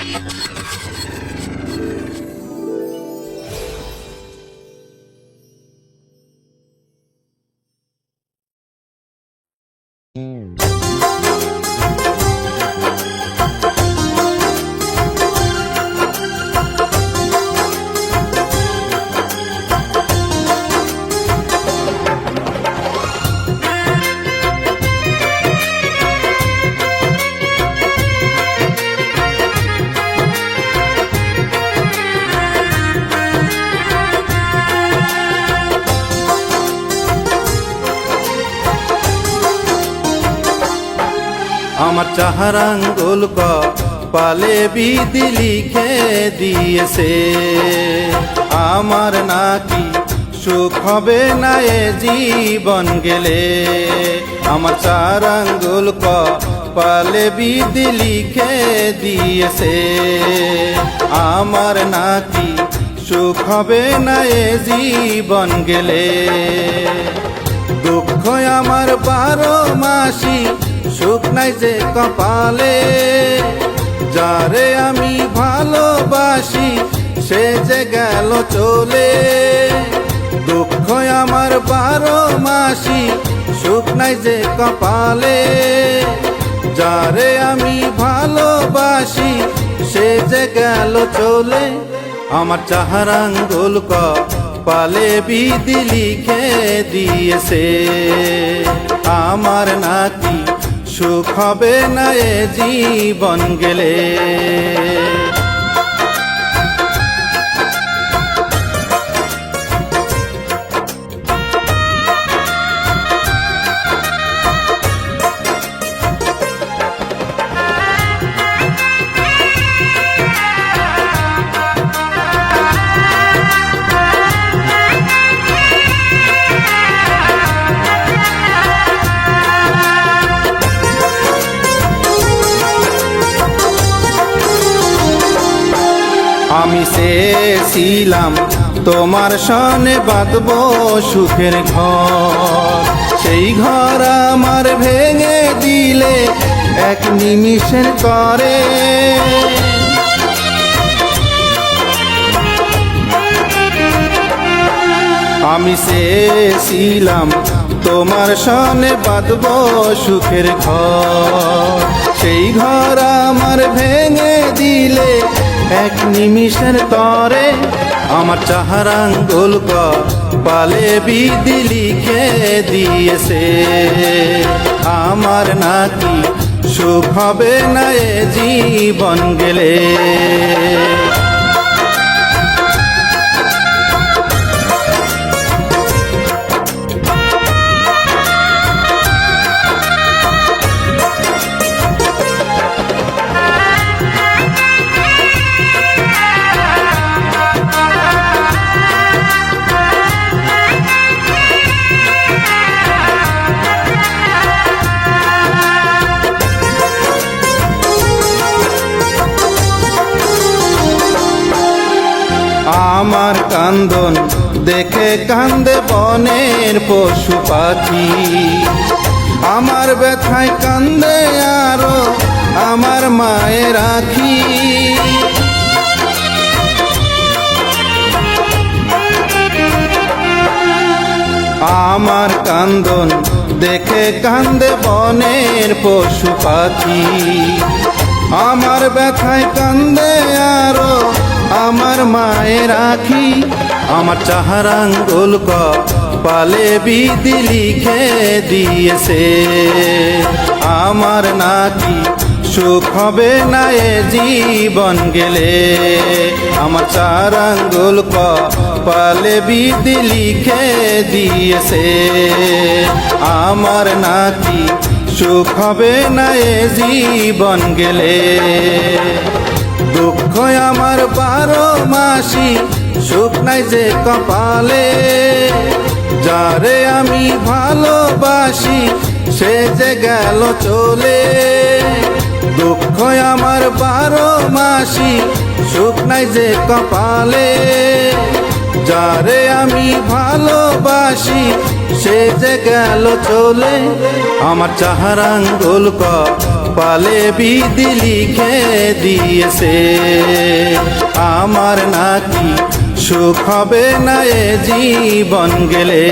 ハハハハ! আমার চাহার আঙ্গুল ক পালে বিধি লিখে দিয়েছে। আমার নাকি সুখ হবে না এ জীবন গেলে। আমার চার আঙ্গুল পালে বিধি লিখে দিয়েছে। আমার নাকি সুখ হবে না এ জীবন গেলে। দুঃখ আমার বারো মাসি সুখ নাই যে কপালে, যারে আমি ভালোবাসি, সে যে গেল চলে। দুঃখ আমার বারো মাসি, সুখ নাই যে কপালে, যারে আমি ভালোবাসি, সে যে গেল চলে। আমার চাহার আঙ্গুল ক পালে বিধি লিখে দিয়েছে। আমার নাকি সুখ হবে না এ জীবন গেলে। আমি চেয়েছিলাম তোমার সনে বাঁধব সুখের ঘর। সেই ঘর আমার ভেঙে দিলে এক নিমিষের করে। আমি চেয়েছিলাম তোমার সনে বাঁধব সুখের ঘর। সেই ঘর আমার ভেঙে দিলে এক নিমিষের তরে আমার চাহারাং গোলক পালে বিধি লিখে দিয়েছে। আমার নাকি সুখ হবে না জীবন গেলে। আমার কান্দন দেখে কান্দে বনের পশু পাখি। আমার ব্যথায় কান্দে আরও আমার মায়ের আখি। আমার কান্দন দেখে কান্দে বনের পশু পাখি। আমার ব্যথায় কান্দে আরও আখি আমার চাহার আঙ্গুল ক পালে বিধি লিখে দিয়েছে। আমার নাকি সুখ হবে না এ জীবন গেলে। আমার চার আঙ্গুল পালে বিধি লিখে দিয়েছে। আমার নাকি সুখ হবে না এ জীবন গেলে। মাসি সুখ নাই যে কপালে। যারে আমি ভালোবাসি, সে যে গেল চলে। দুঃখ আমার বারো মাসি, সুখ নাই যে কপালে। যারে আমি ভালোবাসি, সে যে গেল চলে। আমার চাহার আঙ্গুল ক কপালে বিধি লিখে দিয়েছে। আমার নাকি সুখ হবে না এ জীবন গেলে।